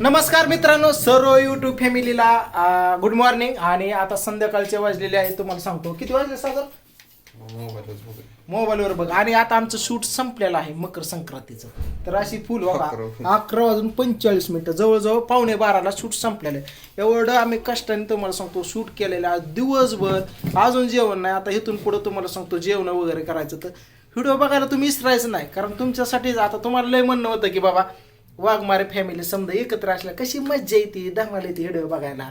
नमस्कार मित्रांनो सर्व युट्यूब फॅमिलीला गुड मॉर्निंग आणि आता संध्याकाळचे वाजलेले आहे तुम्हाला सांगतो. किती वाजले सागर? मोबाईलवर बघ. आणि आता आमचं शूट संपलेलं आहे मकर संक्रांतीचं. तर अशी फुल बघा. अकरा वाजून पंचेचाळीस मिनिटं. जवळजवळ पावणे बाराला शूट संपलेलं आहे. एवढं आम्ही कष्टाने तुम्हाला सांगतो शूट केलेलं आहे. दिवसभर अजून जेवण नाही. आता इथून पुढे तुम्हाला सांगतो जेवण वगैरे करायचं तर. व्हिडिओ बघायला तुम्ही विसरायचं नाही. कारण तुमच्यासाठीच आता तुम्हाला लय म्हणणं होतं की बाबा वाघमारे फॅमिली समजा एकत्र असल्या कशी मज्जा येते धमाल येते व्हिडिओ बघायला.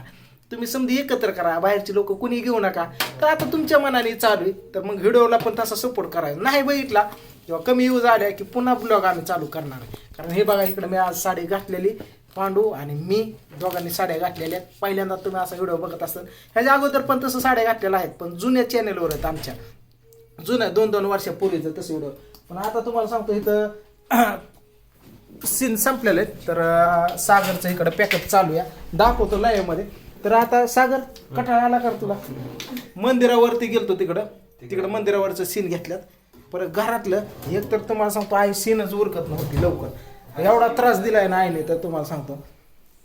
तुम्ही समजा एकत्र करा बाहेरचे लोक कुणी घेऊ नका. तर आता तुमच्या मनाने चालू आहे. तर मग व्हिडिओला पण तसा सपोर्ट करायचा नाही बघितला किंवा कमी यूज आल्या की पुन्हा ब्लॉग आम्ही चालू करणार आहे. कारण हे बघा इकडे मी आज साडी घातलेली पांडू आणि मी दोघांनी साड्या घातलेल्या आहेत. पहिल्यांदा तुम्ही असा व्हिडिओ बघत असाल. ह्याच्या अगोदर पण तसं साड्या घातलेल्या आहेत पण जुन्या चॅनेलवर आहेत आमच्या. जुन्या दोन दोन वर्षापूर्वीचं तसं व्हिडिओ पण आता तुम्हाला सांगतो इथं सीन संपलेले आहेत. तर अं, सागरचं इकडे पॅकअप चालू आहे. दाखवतो live मध्ये. तर आता सागर कटाळा आला कर तुला? मंदिरावरती गेलतो तिकडं. तिकडं मंदिरावरचं सीन घेतल्यात. परत घरातलं एक तर तुम्हाला सांगतो आई सीनच उरकत नव्हती लवकर. एवढा त्रास दिलाय ना आईने तर तुम्हाला सांगतो.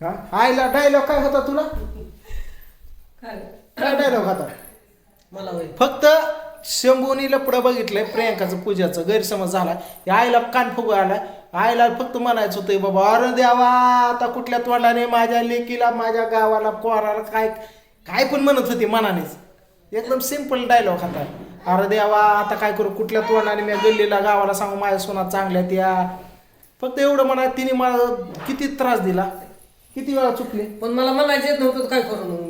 हा? आईला डायलॉग काय होता तुला? काय? डायलॉग होता? मला होय. फक्त शंभूनी लपडं बघितलंय प्रियंकाचं पूजाचं गैरसमज झाला. या आईला कान फुगू आला. आईला फक्त म्हणायचं होतं बाबा अरे देवा आता कुठल्या तोंडाने माझ्या लेकीला माझ्या गावाला कोराला काय काय पण म्हणत होती मनानेच. एकदम सिंपल डायलॉग होता. अरे देवा आता काय करू? कुठल्या तोंडाने मी गल्लीला गावाला सांगू? माझ्या सोना चांगल्या त्या फक्त एवढं म्हणा तिने मला किती त्रास दिला. किती वेळा चुकले. पण मला म्हणायचं येत नव्हतं काय करू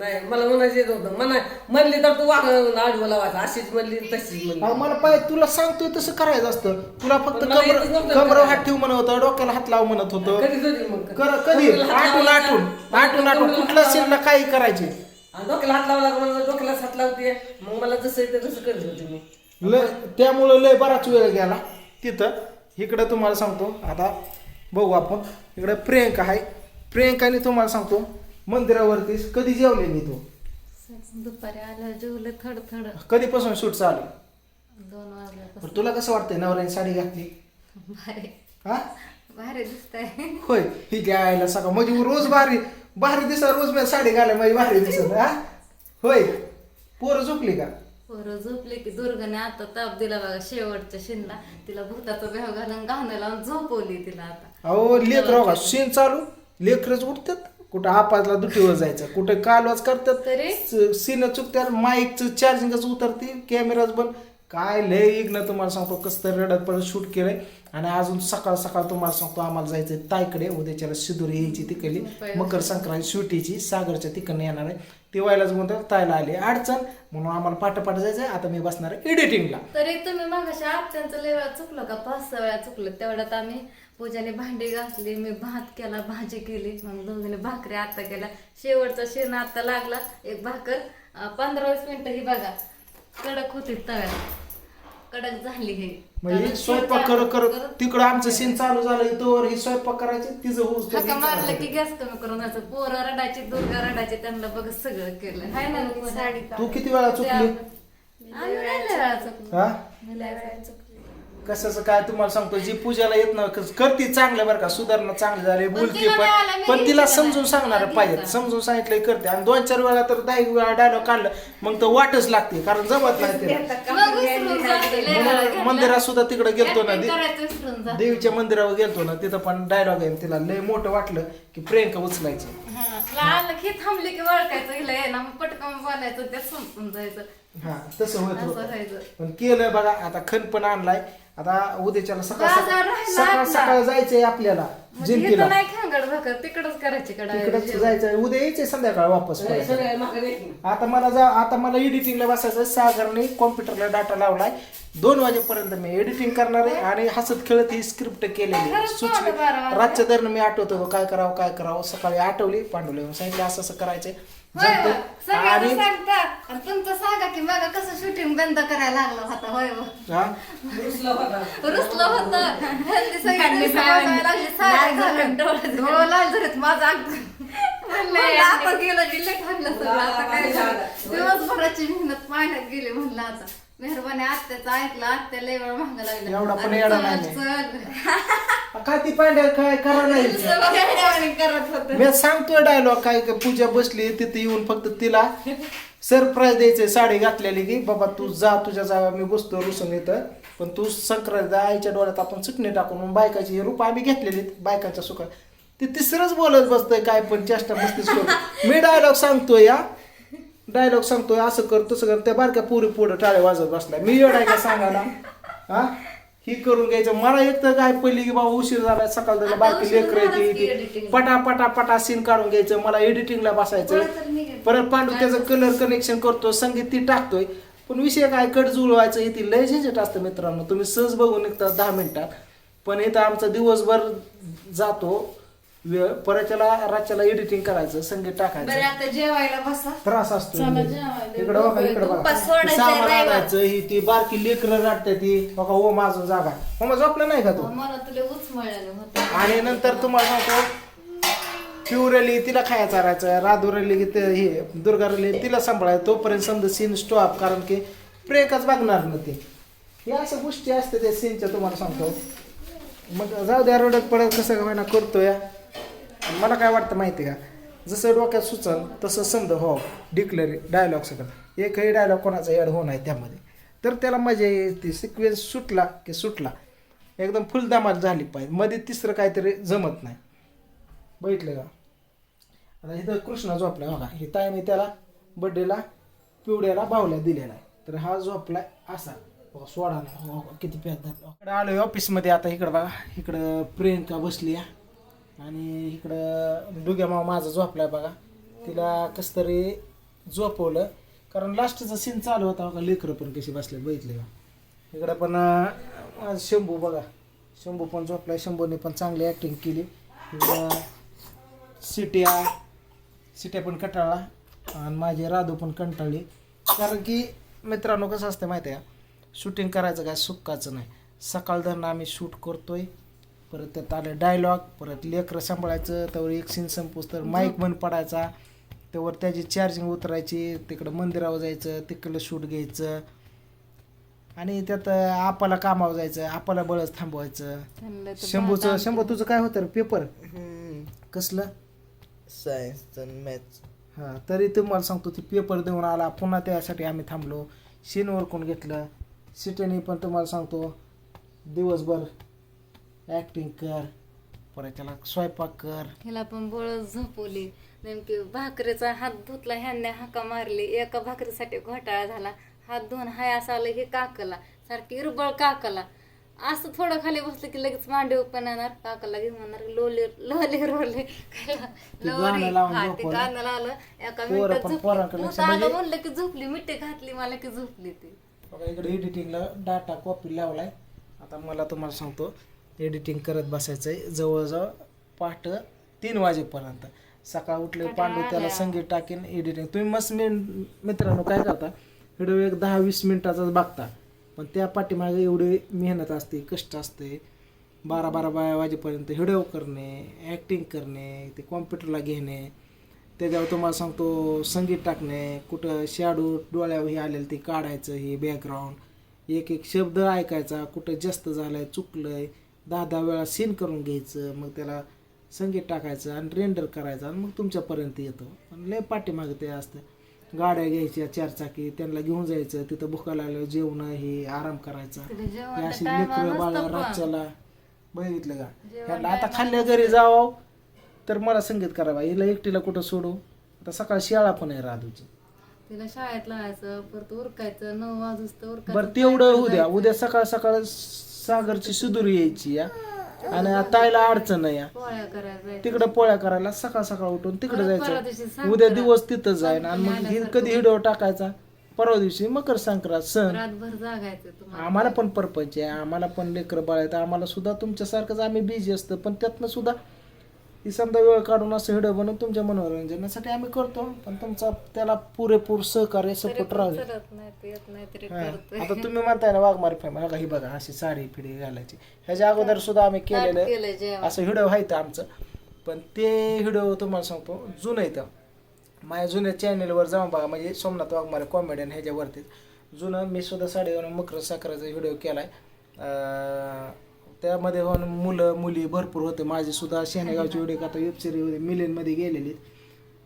नाही मला म्हणायचं येत नव्हतं म्हणा म्हणली तर तू वाग आडवं लावायचं. अशीच म्हणली तशीच म्हणली. अहो, मला पाहिजे तुला सांगतोय तसं करायचं असतं. तुला फक्त पण मला कमर नव्हतं. हात ठेव म्हणत होतं डोक्याला हात लाव म्हणत होतं. कधीच होती मग? कर कधी? कमरेला हात आटून लावायचा. आटून आटून कुठल्या हात सीनला काही करायचे? आणि डोक्याला हात लावला का मला डोक्याला हात लावते? मग मला जसं येतं तसं करत होते मी. लय त्यामुळं लय बराच वेळ गेला. तिथं इकडं तुम्हाला सांगतो. आता बघू आपण. इकडं प्रियंका आहे. प्रियंकाने तुम्हाला सांगतो. मंदिरावरती कधी जेवले मी तू? दुपारी आलं जेवलं थड थड कधीपासून शूट चालू? दोन वाजल्यापासून. बरं, तुला कसं वाटतंय नवऱ्याने साडी घातली? भारी. हा? भारी दिसतंय. होय ही घ्यायला सगळं. म्हणजे रोज भारी भारी दिसत रोज मी साडी घालाय म्हणजे भारी दिसत हा? होय. पोरं झोपली का? पोरं झोपले की दुर्गाने आता ताप दिला बघा शेवटच्या शिनला तिला भूताचा भेव घालून गाणं लावून झोपवली तिला आता. अहो लेकर का चालू. लेकरच उठतात. कुठं आपाजला दुटीवर जायचं कुठं करतात. तरी? सीन चुकतात माईकचं चार्जिंगच उतरते कॅमेराच बंद. काय लय इग्न तुम्हाला सांगतो कसं तरी रडत पडत शूट केलंय. आणि अजून सकाळ सकाळ तुम्हाला सांगतो आम्हाला जायचंय ताईकडे उद्याच्याला शिदुरी यायची तिकडली. मकर संक्रांत शिवटीची सागरच्या तिकडनं येणार आहे. ती व्हायलाच म्हणतात तायला आली अडचण. म्हणून आम्हाला पाठ जायचंय. आता मी बसणार आहे एडिटिंगला तरी तुम्ही मागाशी आत्यांचं लय वेळा चुकलं का? पाच सहा वेळा चुकलं तेवढ्यात आम्ही पूजाने भांडी घासली मी भात केला भाजी केली मग दोघीने भाकरी आता केला शेवटचा शेण आता लागला एक भाकर. पंधरा वीस मिनिटं ही बघा. कडक होती तव्यात. कडक झाली हे. म्हणजे स्वयंपाक कर कर तिकडं आमचं सीन चालू झालं इथं ही स्वयंपाक करायची तिचं होऊस हका मारलं की गॅस कमी करून असं पोरं रडायची दुर्गा रडायची त्यांना बघ सगळं केलं. हाय ना साडी तू किती वेळा चुकली? आम्ही लय वेळा चुकलो. हा? लय वेळा चुकलो. कशाचं काय तुम्हाला सांगतो जी पूजाला येत ना करते चांगलं बरं का सुधारणा चांगली झाली बोलते तिला पण नाही आला, मी पण तिला समजून. सांगणार तिला पाहिजे. समजून सांगितलं करते आणि दोन चार वेळा तर दहा एक वेळा डायलॉग काढलं मग तर वाटच लागते कारण जमत नाही ते मग विसरून जाते, लय वेळा घेतला. मंदिरात सुद्धा तिकडे गेलतो ना Acting दे- करायचं विसरून जाते. देवीच्या मंदिरावर गेलतो ना तिथं पण डायलॉग आहे तिला लय मोठं वाटलं की प्रियंका उचलायची हा, लहान की थांबली की वळखायचं हिला ये ना मग पटकन बोलायचं ते संपून जायचं. हा तसं होत असं होतं. व्हायचं. पण केलं बघा आता खण पण आणलाय. आता उद्याच्याला सकाळ बाजार सकाळ राहिला सकाळ आपला. सकाळ जायचंय आपल्याला म्हणजे जिंतीला इथं नाही खांगड भाकर तिकडच करायची तिकडच कडा जायचंय. उद्या यायचंय संध्याकाळ वापस परत. सगळ्या मागे नाही आता मला जा आता मला एडिटिंगला बसायचं सागरने कॉम्प्युटरला डाटा लावलाय. दोन वाजेपर्यंत मी एडिटिंग करणार आहे आणि हसत खेळत ही स्क्रिप्ट केलेली खरंच सुचली. रातच्या दरम्यान मी आठवत होतो काय करावं काय करावं. सकाळी आठवली पांडुले येऊन सांगितलं असं असं करायचंय. होय होय. जमतंय. सगळ्यांना आणि सांगता. आणि तुमचं सांगा की मग कसं शूटिंग बंद करायला लागलं होता. होय हो. हा? रुसला होता. रुसलं होतं. ह्यांनी सगळ्यांनी सांगायला लागले, साड्या घालून डोळं लाल झालेत, माझं अंग- म्हणलं आता गेलं की लेट आणलं सगळं, आता काय झालं? दिवसभराची मेहनत पाण्यात गेली म्हणलं आता. मेहरबानी आत्याचं ऐकलं आत्या लय वेळ मागं लागलं एवढा पण येडा नाही. काय ती पांड्या काय करा नाही? करत होतं. मी सांगतोय डायलॉग काय का पूजा बसली तिथे येऊन फक्त तिला सरप्राईज द्यायचंय साडी घातलेली की बाबा तू जा तुझ्या जागा मी बसतो रुसून इथं. पण तू संक्रांत आईच्या डोळ्यात आपण चटणी टाकून मग बायकाची हे रूप आम्ही घेतलेली बायकाच्या सुखा ती तिसरंच बोलत बसतंय काय पण चेष्टा मस्तीच करतो मी डायलॉग सांगतोय या डायलॉग सांगतोय असं कर तसं कर त्या बारक्या पुरी पुढे टाळे वाजत बसलाय. मी येडाय का सांगायला? हा? ही करून घ्यायचं. मला एक तर काय पहिली की बाबा उशीर झाला सकाळ झाला आता बारकी लेकर. पटा पटा पटा सीन काढून घ्यायचं. मला एडिटिंगला बसायचं. परत पांडू त्याचं कलर कनेक्शन करतो संगीत ती टाकतोय. पण विषय काय कट जुळवायचं ती लय झंझट असतं मित्रांनो. तुम्ही सहज बघून निघता दहा मिनिटात. पण इथं आमचा दिवसभर जातो. वेळ रातच्याला एडिटिंग करायचं संगीत बरं टाकायचं आता जेवायला बसा. त्रास असतो. चला जेवायला. इकडे बघा सामान. आणायचं ही ती बारकी लेकरं राहते ती बघा ओ माझं जागा. मग झोपलं नाही का तू? मला तुला उचमळलेलं होतं. आणि नंतर तुम्हाला सांगतो प्युरली तिला खाया चारायचं राधुरली की ते हे दुर्गारली तिला सांभाळायचं. तोपर्यंत समजा सीन स्टॉप कारण की ब्रेकच बघणार ना ते. हे अशा गोष्टी असते त्या सीनच्या तुम्हाला सांगतो. मग जाऊ द्या रडत पडत कसं का होईना करतो या मला काय वाटतं माहिती का? जसं डोक्यात सुचल तसं संद हो डिक्लेअर डायलॉग सगळं. एकही डायलॉग कोणाचा ॲड होणार आहे त्यामध्ये. तर त्याला मजा येते. सिक्वेन्स सुटला की सुटला. एकदम फुलदामात झाली पाहिजे. मध्ये तिसरं काहीतरी जमत नाही. बघितलं का? आता इथं कृष्णा झोपलाय बघा. हे ताईने त्याला बड्डेला पिवड्याला बावल्या दिलेला आहे. तर हा झोपला असा. बघा सोडा नाही हो, किती प्यात धरला. इकडं ऑफिसमध्ये आता इकडं बघा. इकडं प्रियंका बसली आहे. आणि इकडं डुग्या मामा माझा झोपलाय बघा. तिला कसं तरी झोपवलं. कारण लास्टचा सीन चालू होता बघा लेकरं पण कशी बसले बघितले का? इकडं पण माझं शंभू बघा. शंभू पण झोपलाय शंभूने पण चांगली ॲक्टिंग केली. इकडं सिट्या सिट्या पण कंटाळला. आणि माझी राधू पण कंटाळली. कारण की मित्रांनो कसं असतं माहिती आहे शूटिंग करायचं काय सुक्काचं नाही. सकाळ धरणं आम्ही शूट करतोय. परत त्यात आलं डायलॉग परत लेकरं सांभाळायचं त्यावर एक सीन संपूस तर माईक बंद पडायचा. त्यावर त्याची चार्जिंग उतरायची तिकडं मंदिरावर जायचं तिकडलं शूट घ्यायचं. आणि त्यात आपाला कामावर जायचं आपाला बळच थांबवायचं. शंभूचं शंभू तुझं काय होतं रे? पेपर कसलं? सायन्स मॅथ्स हां तरी तुम्हाला सांगतो ते पेपर देऊन आला पुन्हा त्यासाठी आम्ही थांबलो. शीन कोण घेतलं. सिटीने पण तुम्हाला सांगतो दिवसभर ॲक्टिंग कर परत त्याला स्वयंपाक कर. हिला पण बळच झोपवली. नेमकी भाकरीचा हात धुतला ह्यांनी हाका मारली. एका भाकरीसाठी घोटाळा झाला. हात धुवून हाय असं आलं की काकला. सारखी इरबळ काकला. असं थोडं खाली बसलं की लगेच मांडीवर पण येणार काकाला घेऊन म्हणणार लोले लोले रोले. गाणं लावून हा ते झोपवलं. गाणं लावलं. एका पोरं मिनिटात पण झोपली. पोरांकडे भूत लक्ष आलं म्हणजे- म्हणलं की झोपली. मिठी घातली मला की झोपली ती. बघा इकडे एडिटिंगला डाटा कॉपी लावलाय. आता मला तुम्हाला सांगतो. एडिटिंग करत बसायचं आहे जवळजवळ पहाट तीन वाजेपर्यंत. सकाळ उठले पांडू त्याला संगीत टाकीन एडिटिंग तुम्ही मस्त मी मित्रांनो काय करता व्हिडिओ एक दहा वीस मिनिटाचाच बघता. पण त्या पाठीमागे एवढी मेहनत असते कष्ट असते. बारा बारा बारा वाजेपर्यंत व्हिडिओ करणे ॲक्टिंग करणे ते कॉम्प्युटरला घेणे. त्याच्यावर तुम्हाला सांगतो संगीत टाकणे कुठं शॅडो डोळ्यावर हे आलेलं ते काढायचं हे बॅकग्राऊंड एक एक शब्द ऐकायचा कुठं जास्त झालंय चुकलंय दहा दहा वेळा सीन करून घ्यायचं मग त्याला संगीत टाकायचं आणि रेंडर करायचं आणि मग तुमच्यापर्यंत येतो. पण लय पाठीमागे ते असतं. गाड्या घ्यायच्या चारचाकी त्यांना घेऊन जायचं तिथं भुका लागल्यावर जेवण हे आराम करायचा. हे अशी लेकरं बाळ. रातच्याला बघितलं का? ह्याला आता खाल्ल्या घरी जावं तर मला संगीत करावा हिला एकटीला कुठं सोडू? आता सकाळी शाळा पण आहे राधूची. तिला शाळेत लावायचं परत उरकायचं नऊ वाजूस तर बरं तेवढं उद्या. उद्या सकाळ सकाळ सागरची सुदूर यायची या. आणि ताईला अडचण या. पोळ्या करायचं तिकडं पोळ्या करायला सकाळ सकाळ उठून तिकडे परत परवा दिवशी जायचं. उद्या दिवस तिथं जाईन आणि मग हे कधी व्हिडिओ टाकायचा? परवा दिवशी मकर संक्रांत सण. रातभर जागायचं तुम्हाला. आम्हाला पण परपंच आहे. आम्हाला पण लेकरं बाळ आहेत. आम्हाला सुद्धा तुमच्यासारखंच आम्ही बिझी असतं. पण त्यातनं सुद्धा ही समजा वेळ काढून असं व्हिडिओ बनवून तुमच्या मनोरंजनासाठी आम्ही करतो पण तुमचा त्याला पुरेपूर सहकार्य सपोर्ट राहू. करत नाही येत नाही तरी. करतोय. आता तुम्ही म्हणताय ना वाघमारी बघा ही बघा अशी साडी फिडी घालायची. ह्याच्या अगोदर सुद्धा आम्ही केलेलं केलंय जेवण. असं व्हिडिओ आहेत आमचं. पण ते व्हिडिओ तुम्हाला सांगतो जुनं येतं माझ्या जुन्या चॅनेलवर जाऊन बघा म्हणजे सोमनाथ वाघमारे कॉमेडियन ह्याच्यावरती. जुनं मी सुद्धा साडे घालून मकर साखराचा व्हिडिओ केलाय. अं, त्यामध्ये पण मुलं मुली भरपूर होते. माझे सुद्धा शेनेगावचे व्हिडिओ आता वेब सिरीज मिलियनमध्ये गेलेले.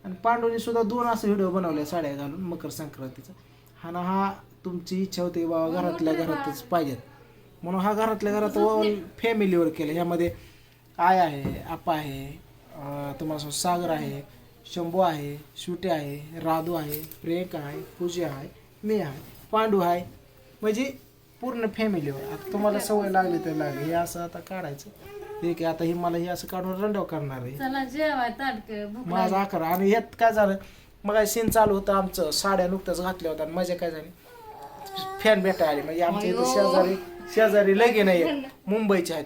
आणि पांडूने सुद्धा दोन असे व्हिडिओ बनवले साड्या घालून मकर संक्रांतीचा. हा ना हा तुमची इच्छा होती बाबा घरातल्या घरातच पाहिजेत. म्हणून हा घरातल्या घरात फॅमिलीवर केलं. ह्यामध्ये आय आहे आपा आहे तुम्हाला सांगू सागर आहे शंभू आहे शुटे आहे राधू आहे प्रियंका आहे पूजा आहे मी आहे पांडू आहे. म्हणजे पूर्ण फॅमिलीवर आता तुम्हाला सवय लागली तर लागली. हे असं आता काढायचं. ठीक आहे आता हे मला हे असं काढून रंडव करणार आहे. चला जेवाय ताटके भूक माझा आकार. आणि ह्यात काय झालं? मग सीन चालू होतं. आमचं साड्या नुकत्याच घातल्या होत्या. आणि मजा काय झाली? फॅन भेटायला आली. म्हणजे आमच्या इथे शेजारी शेजारी लगे नाही मुंबईचे आहेत.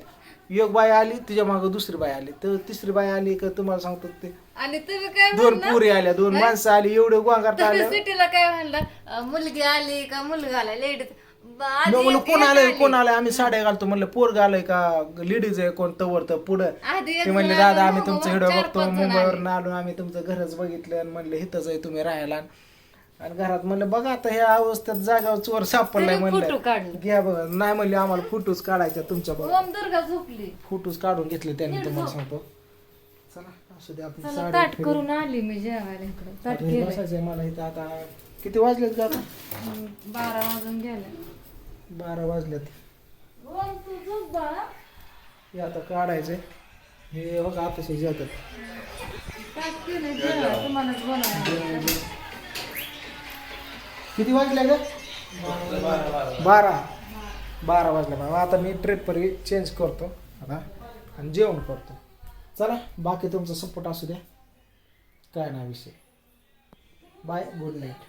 एक बाई आली तुझ्या मागं दुसरी बाई आली. तर तिसरी बाई आली का तुम्हाला सांगतो ते? आणि तुम्ही काय दोन पुरी आल्या. दोन माणसं आली. एवढे गोंगार आल्या. सिटीला काय म्हणलं? अं, मुलगी आली का मुलगा आला? लेडीज मी म्हणलं कोण आलंय कोण आलंय? आम्ही साड्या घालतो. म्हणलं पोरग आलंय का? लेडीज आहे कोण तवर तर पुढं. ते म्हणले दादा आम्ही तुमचं व्हिडिओ पाच बघतो मुंबईवरून आलो. आम्ही तुमचं घरच बघितलं. आणि म्हणलं इथंच आहे तुम्ही राहायला. आणि घरात म्हणलं बघा आता ह्या अवस्थेत जागावर चोर सापडलाय म्हणलं. घ्या बघा. नाही म्हणले आम्हाला फोटोज काढायच्या तुमच्या बघा. फोटोज काढून घेतले त्यांनी तुम्हाला सांगतो. चला असू दे आपण ताट करून आली मी जेवायला मला इथं आता किती वाजलेत का आता? बारा वाजून गेले. बारा वाजलेत. ओम तू झोप बाळा हे आता काढायचंय. हे बघा आता केलं तुम्हालाच बनवायला किती वाजले ग? बारा. बारा वाजल्या बाबा आता मी ट्रिप चेंज करतो. आता आणि जेवण करतो. चला बाकी तुमचा सपोर्ट असू द्या. काय नाही विषय. Bye good night